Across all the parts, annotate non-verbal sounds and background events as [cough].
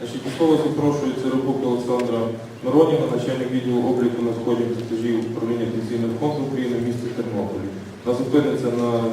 Значить, до запрошується Рибук Олександра Мироніна, начальник відділу обліку надходжень платежів управління Пенсійного фонду України в місті Тернополі. Вона зупиниться на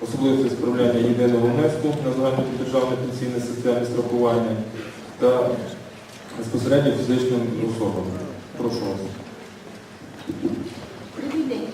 особливості справляння єдиного внеску на загальнодержавне пенсійне соціальне страхування та безпосередньо фізичним особам. Прошу вас. Добрий день.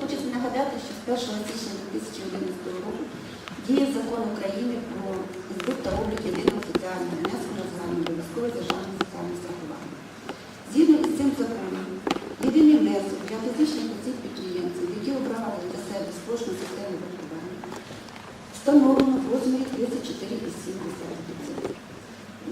Хочеться нагадати, що з 1 січня 2011 року діє закон України про збут та облік єдиного соціального внеску на загальнообов'язкове державне соціальне страхування. Згідно із цим законом, єдиний внесок для фізичних осіб підприємців, які обрали для себе спрощену систему врахування, встановлено в розмірі 34,7%.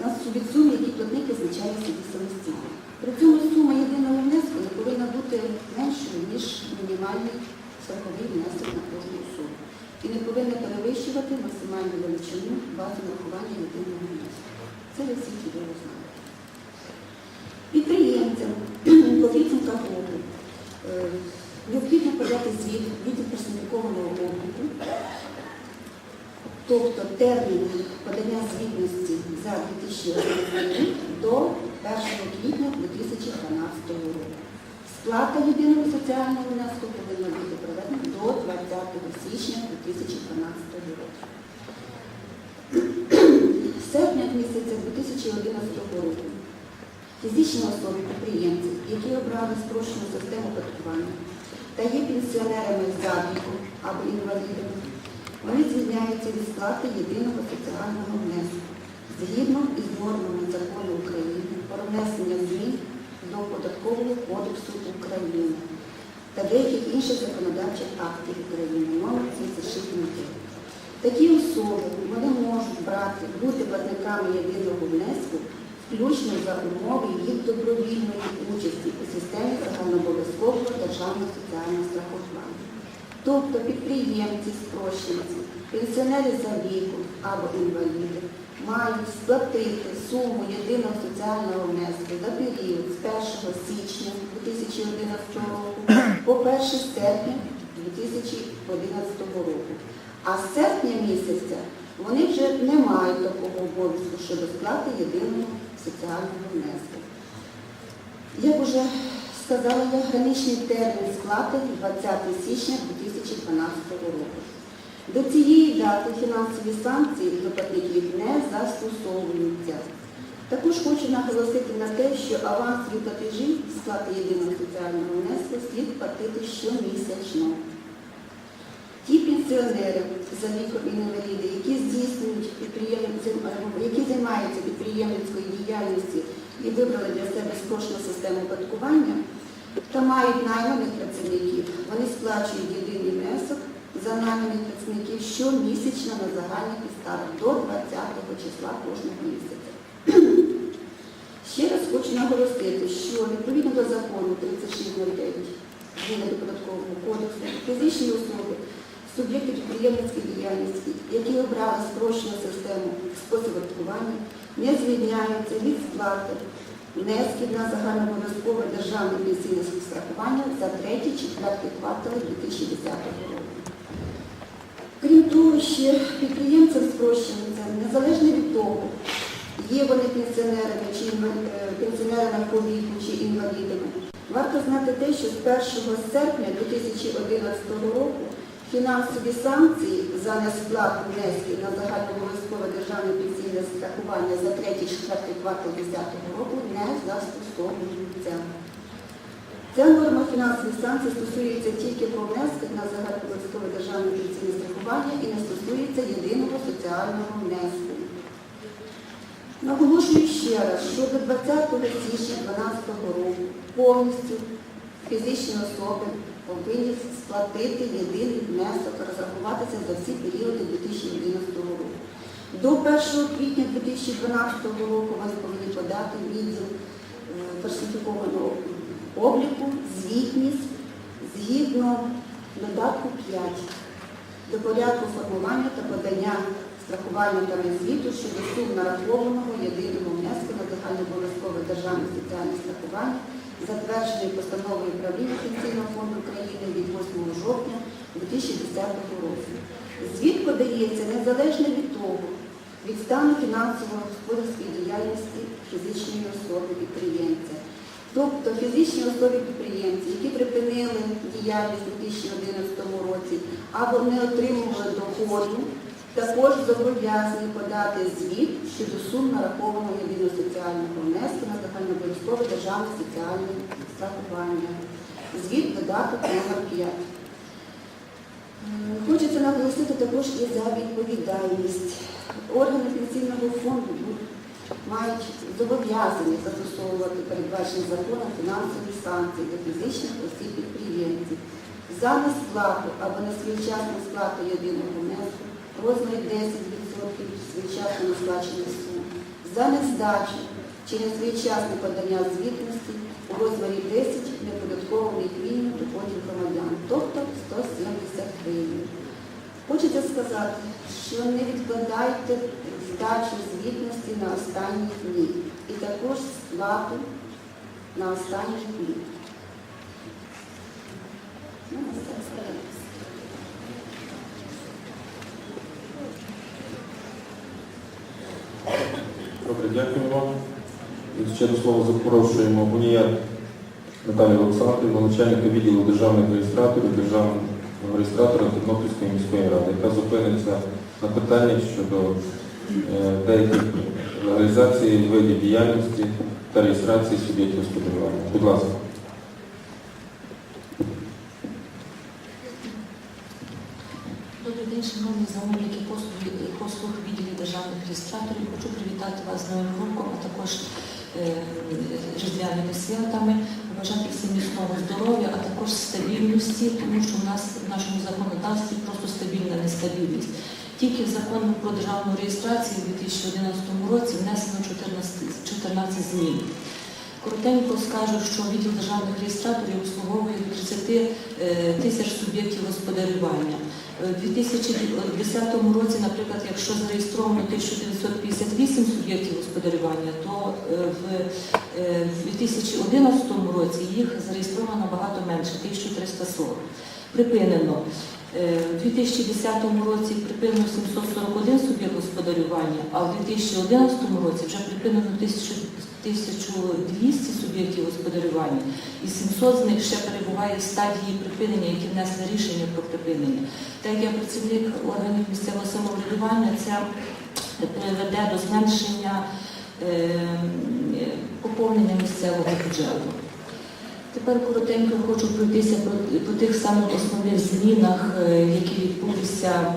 На від суми, які платник визначає собі самостійно. При цьому сума єдиного внеску не повинна бути меншою, ніж мінімальний страховий внесок на кожну особу. І не повинна перевищувати максимальну величину бази врахування єдиного внеску. Це ви всі чудово знаєте. Підприємцям [clears throat] по підсумках року е, необхідно подати звіт від персоніфікованого обліку, тобто термін подання звітності за 2011 рік до 1 квітня 2012 року. Сплата єдиного соціального внеску повинна бути проведена до 20 січня 2012 року. З серпня місяця 2011 року фізичні особи підприємці, які обрали спрощену систему податкування та є пенсіонерами за віком або інвалідами, вони звільняються від сплати єдиного соціального внеску згідно із нормами закону України про внесення змін до Податкового кодексу України та деяких інших законодавчих актів України номер 3609. Такі особи вони можуть брати, бути платниками єдиного внеску включно за умови їх добровільної участі у системі загальнообов'язкового державного соціального страхування. Тобто підприємці, спрощенці, пенсіонери за віком або інваліди мають сплатити суму єдиного соціального внеску за період з 1 січня 2011 року по 1 серпня 2011 року. А з серпня місяця вони вже не мають такого обов'язку щодо сплати єдиного соціального внеску. Як вже сказала я, граничний термін сплати 20 січня 2012 року. До цієї дати фінансові санкції до платників не застосовуються. Також хочу наголосити на те, що авансові платежі сплати єдиного соціального внеску слід платити щомісячно. Ті пенсіонери за віком інваліди, які здійснюють які займаються підприємницькою діяльністю і вибрали для себе спрощену систему оподаткування та мають найманих працівників, вони сплачують єдиний внесок за найманих працівників щомісячно на загальних підставах до 20 числа кожного місяця. [clears throat] Ще раз хочу наголосити, що відповідно до закону 3609 зміни до податкового кодексу, фізичні особи, суб'єкти підприємницької діяльності, які обрали спрощену систему спосіб не звільняються від сплати внесків на загальнообов'язкове державне пенсійне страхування за третій четвертий квартал 2010 року. Крім того, ще підприємцям спрощується, незалежно від того, є вони пенсіонерами чи е, пенсіонерами по віку чи інвалідами. Варто знати те, що з 1 серпня 2011 року фінансові санкції за несплату внесків на загальнообов'язкове державне пенсійне страхування за третій четвертий квартал 2010 року не застосовуються. Ця норма фінансових санкцій стосується тільки про внески на загальнообов'язкове державне пенсійне страхування і не стосується єдиного соціального внеску. Наголошую ще раз, що до 20 січня 2012 року повністю фізичні особи повинні сплатити єдиний внесок, розрахуватися за всі періоди 2011 року. До 1 квітня 2012 року вони повинні подати відділ персоніфікованого обліку, звітність згідно додатку 5 до порядку формування та подання страхувальниками звіту щодо сум нарахованого єдиного внеску на загальнообов'язкове державне соціальне страхування, затвердженої постановою правління Пенсійного фонду України від 8 жовтня 2010 року. Звіт подається незалежно від того, від стану фінансово-господарської діяльності фізичної особи підприємця. Тобто фізичні особи підприємці, які припинили діяльність у 2011 році або не отримували доходу, також зобов'язані подати звіт щодо сум нарахованого єдиного соціального внеску на загальнообов'язкове державне соціальне страхування. Звіт додаток номер 5. Хочеться наголосити також і за відповідальність. Органи пенсійного фонду мають зобов'язані застосовувати передбачені законом фінансові санкції для фізичних осіб підприємців за несплату або несвоєчасну сплату єдиного внеску розмірі 10% своєчасно несплачених сум, за нездачу чи несвоєчасне подання звітності у розмірі 10 неподаткованих мінімум доходів громадян, тобто 170 гривень. Хочеться сказати, що не відкладайте здачу звітності на останні дні і також сплату на останні дні. Ну, ось так сказати. Добре, дякую вам. І ще до слова запрошуємо Буніяр Наталію Олександрівну, начальника відділу державних реєстраторів, державного реєстратора Тернопільської міської ради, яка зупиниться на питаннях щодо е, деяких легалізації видів діяльності та реєстрації суб'єктів господарювання. Будь ласка. Добрий день, шановні замовники послуг, послуг відділі державних реєстраторів. Хочу привітати вас з Новим роком, а також е, різдвяними святами, побажати всім міцного здоров'я, а також стабільності, тому що в нас в нашому законодавстві просто стабільна нестабільність. Тільки в закон про державну реєстрацію у 2011 році внесено 14, 14 змін. Коротенько скажу, що відділ державних реєстраторів обслуговує до 30 е, тисяч суб'єктів господарювання. Е, У 2010 році, наприклад, якщо зареєстровано 1958 суб'єктів господарювання, то е, в е, 2011 році їх зареєстровано набагато менше 1340. Припинено. Е, У 2010 році припинено 741 суб'єкт господарювання, а в 2011 році вже припинено 1000 1200 суб'єктів господарювання, і 700 з них ще перебуває в стадії припинення, які внесли рішення про припинення. Так як працівник органів місцевого самоврядування, це приведе до зменшення е, поповнення місцевого бюджету. Тепер коротенько хочу пройтися по, по тих самих основних змінах, е, які відбулися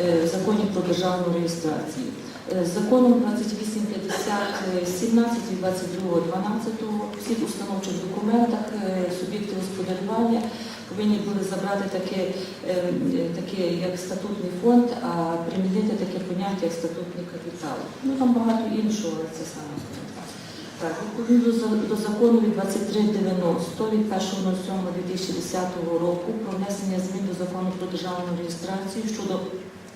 е, в законі про державну реєстрацію. Е, Законом 2850 від 22.12 у всіх установчих документах е, суб'єкти господарювання повинні були забрати таке, е, таке як статутний фонд, а примінити таке поняття як статутний капітал. Ну там багато іншого, це саме. Так, відповідно до закону від 2390 від 1.07.2010 року про внесення змін до закону про державну реєстрацію щодо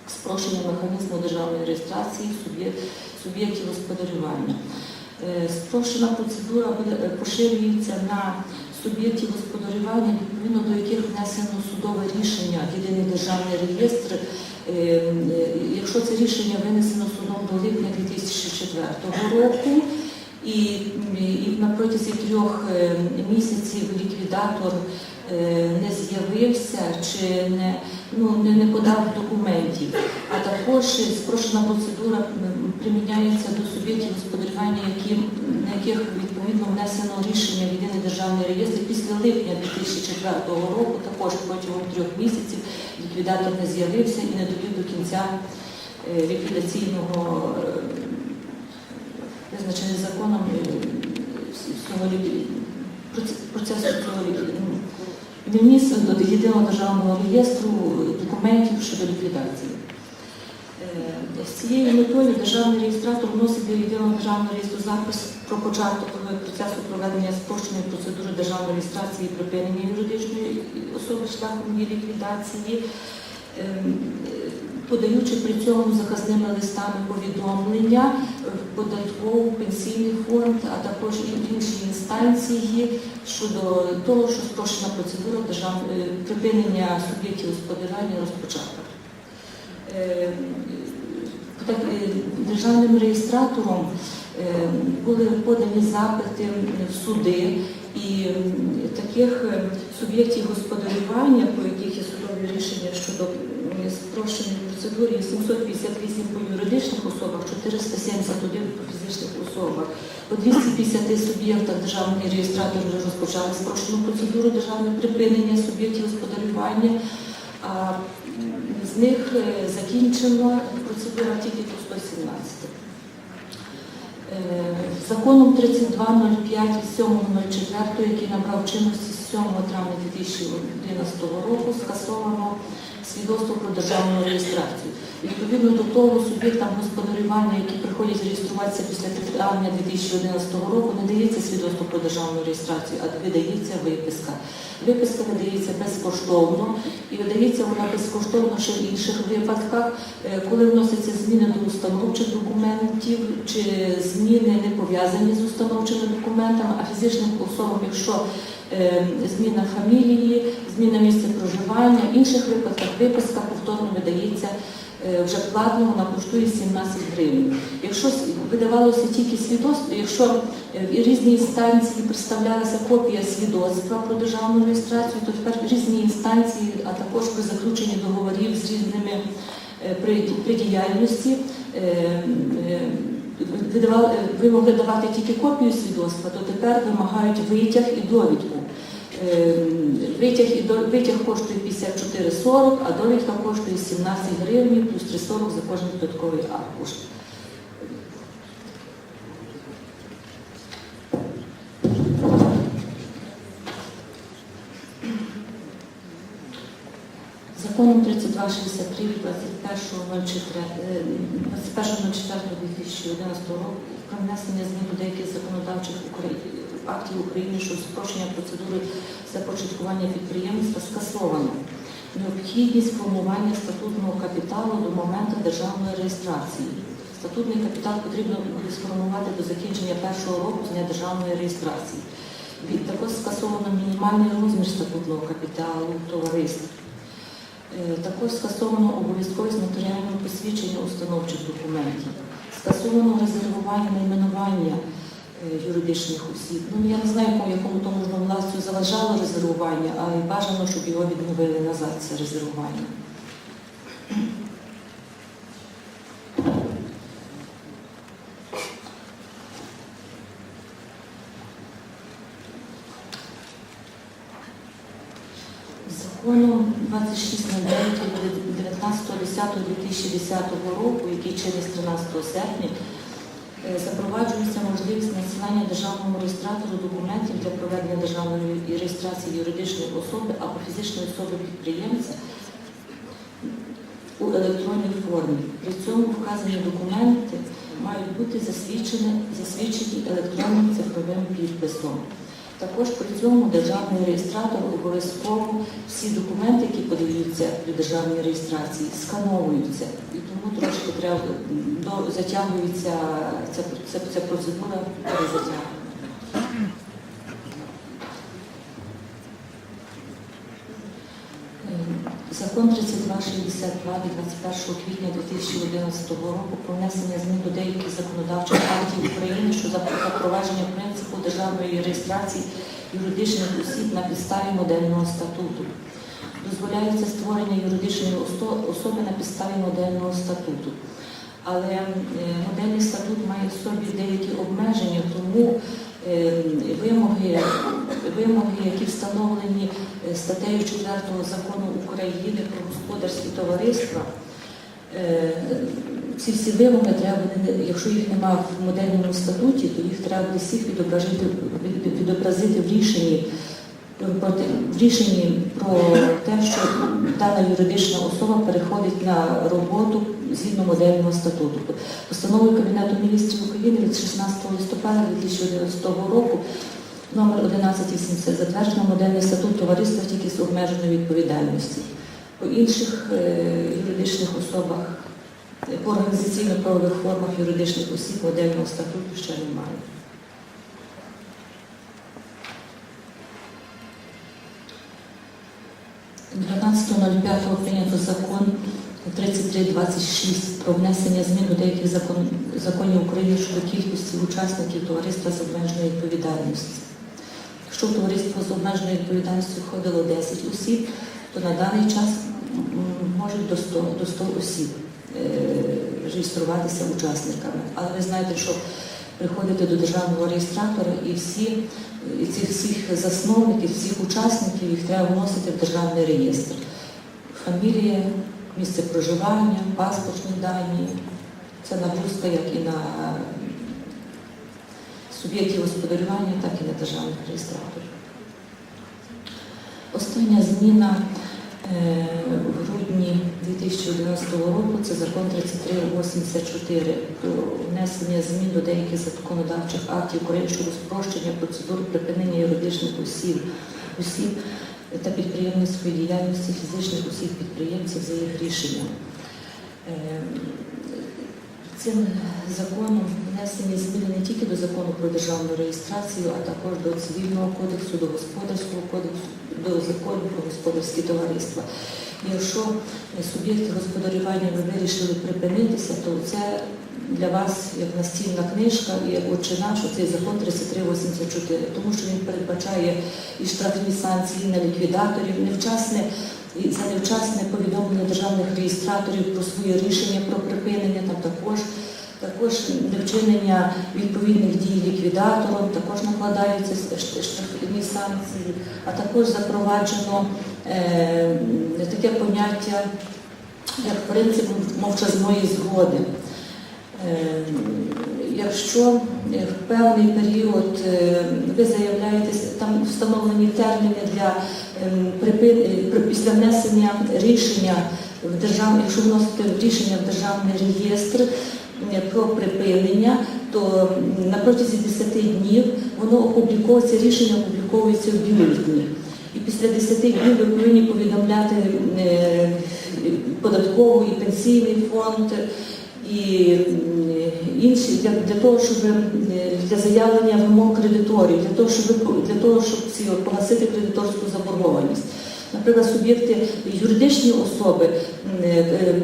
спрощення механізму державної реєстрації суб'єктів господарювання. Е, Спрощена процедура е, поширюється на суб'єктів господарювання, відповідно до яких внесено судове рішення єдиний державний реєстр, е, якщо це рішення винесено судом до липня 2004 року. І, і на протязі трьох місяців ліквідатор не з'явився чи не, ну, не, не подав документів. А також спрощена процедура приміняється до суб'єктів господарювання, які, на яких відповідно внесено рішення в єдиний державний реєстр після липня 2004 року, також протягом трьох місяців ліквідатор не з'явився і не довів до кінця е, ліквідаційного. е, визначений законом е, всього процесу цього лі- ну, не вніс до єдиного державного реєстру документів щодо ліквідації. Е, З цією метою державний реєстратор вносить до єдиного державного реєстру запис про початок процесу проведення спрощеної процедури державної реєстрації припинення юридичної особи шляхом її ліквідації. Ем, е, Подаючи при цьому заказними листами повідомлення в податкову, пенсійний фонд, а також інші інстанції щодо того, що спрощена процедура держав... е, припинення суб'єктів господарювання розпочата. Е, Так, е, державним реєстратором е, були подані запити в суди, і таких е, суб'єктів господарювання, по яких є рішення щодо спрощеної процедури, 758 по юридичних особах, 471 по фізичних особах. По 250 суб'єктах державний реєстратор вже розпочали спрощену процедуру державного припинення суб'єктів господарювання. А з них е, закінчена процедура тільки по 117. Е, Законом 3205 від 7.04, який набрав чинності 7 травня 2011 року, скасовано свідоцтво про державну реєстрацію. Відповідно до того, суб'єктам господарювання, які приходять реєструватися після травня 2011 року, не дається свідоцтво про державну реєстрацію, а видається виписка. Виписка видається безкоштовно і видається вона безкоштовно ще в інших випадках, е, коли вносяться зміни до установчих документів чи зміни не пов'язані з установчими документами, а фізичним особам, якщо зміна фамілії, зміна місця проживання, в інших випадках виписка повторно видається е, вже платно, вона коштує 17 гривень. Якщо видавалося тільки свідоцтво, якщо е, в різні інстанції представлялася копія свідоцтва про державну реєстрацію, то тепер різні інстанції, а також при заключенні договорів з різними е, при, діяльності. е, е, е, Ви могли давати тільки копію свідоцтва, то тепер вимагають витяг і довідку. Е, Витяг, витяг коштує 54,40, а довідка коштує 17 гривень плюс 3,40 за кожен додатковий аркуш. Законом 3263 від 21.04.2011 року про внесення змін до деяких законодавчих Украї- актів України щодо спрощення процедури започаткування підприємництва скасовано. Необхідність формування статутного капіталу до моменту державної реєстрації. Статутний капітал потрібно сформувати до закінчення першого року з дня державної реєстрації. Також скасовано мінімальний розмір статутного капіталу товариств. Е, Також скасовано обов'язковість нотаріального посвідчення установчих документів. Скасовано резервування найменування юридичних осіб. Ну, я не знаю, кому- якому тому ж властю заважало резервування, а й бажано, щоб його відновили назад, це резервування. Законом 2609 19.10.2010 року, який через 13 серпня, е, запроваджується можливість надсилання державному реєстратору документів для проведення державної реєстрації юридичної особи або фізичної особи підприємця у електронній формі. При цьому вказані документи мають бути засвідчені, засвідчені електронним цифровим підписом. Також при цьому державний реєстратор обов'язково всі документи, які подаються при державній реєстрації, скановуються. І тому трошки треба до, затягується ця, ця, ця процедура перезатягує. Е, Закон 3262 від 21 квітня 2011 року про внесення змін до деяких законодавчих актів України щодо запровадження принципу державної реєстрації юридичних осіб на підставі модельного статуту. Дозволяється створення юридичної особи на підставі модельного статуту. Але е, модельний статут має в собі деякі обмеження, тому вимоги, вимоги, які встановлені е, статтею 4 закону України про господарські товариства, е, ці всі вимоги треба, якщо їх немає в модельному статуті, то їх треба всіх відобразити, відобразити в рішенні. В рішенні про те, що дана юридична особа переходить на роботу згідно модельного статуту. Постановою Кабінету міністрів України від 16 листопада 2011 року номер 1180 затверджено модельний статут товариства тільки з обмеженою відповідальністю. По інших е, юридичних особах, по організаційно-правових формах юридичних осіб модельного статуту ще немає. – 12.05 прийнято закон 3326 про внесення змін до деяких закон, законів України щодо кількості учасників товариства з обмеженою відповідальністю. Якщо в товариство з обмеженою відповідальністю входило 10 осіб, то на даний час можуть до 100, до 100 осіб е, реєструватися учасниками. Але ви знаєте, що приходите до державного реєстратора і всі і цих всіх засновників, всіх учасників їх треба вносити в державний реєстр. Фамілія, місце проживання, паспортні дані. Це нагрузка як і на суб'єктів господарювання, так і на державних реєстраторів. Остання зміна е, в грудні 2011 року це закон 3384 про внесення змін до деяких законодавчих актів України щодо спрощення процедур припинення юридичних осіб, осіб та підприємницької діяльності фізичних осіб підприємців за їх рішенням. Е, Цим законом внесені зміни не тільки до закону про державну реєстрацію, а також до цивільного кодексу, до господарського кодексу, до закону про господарські товариства. Якщо суб'єкти господарювання ви вирішили припинитися, то це для вас як настільна книжка і як отче наш, цей закон 3384, тому що він передбачає і штрафні санкції на ліквідаторів, невчасне і за невчасне повідомлення державних реєстраторів про своє рішення про припинення, там також, також невчинення відповідних дій ліквідатором, також накладаються штрафні санкції, а також запроваджено е, таке поняття, як принцип мовчазної згоди. Е, Якщо е, в певний період е, ви заявляєтесь, там встановлені терміни для після внесення рішення в державний, якщо вносите рішення в державний реєстр про припинення, то на протязі 10 днів воно опубліковується, рішення опубліковується в бюлетні. І після 10 днів ви повинні повідомляти податковий і пенсійний фонд і інші для, для того, щоб е, для заявлення вимог кредиторів, для того, щоб для того, щоб ці погасити кредиторську заборгованість. Наприклад, суб'єкти юридичні особи е,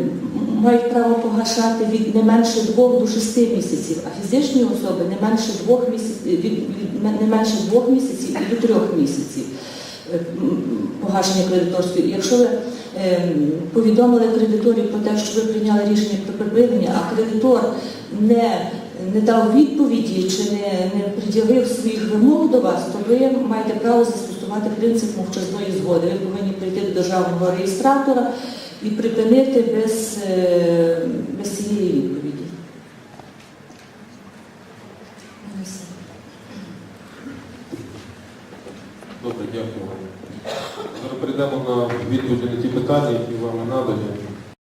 мають право погашати від не менше двох до шести місяців, а фізичні особи не менше двох місяців від, від не менше двох місяців і до трьох місяців е, погашення кредиторської. Якщо ви е, повідомили кредиторів про те, що ви прийняли рішення про припинення, а кредитор не, не дав відповіді чи не, не пред'явив своїх вимог до вас, то ви маєте право застосувати принцип мовчазної згоди. Ви повинні прийти до державного реєстратора і припинити без, е, без цієї відповіді. Ну, і все. Добре, дякую. Зараз перейдемо на відповіді на ті питання, які вам надані.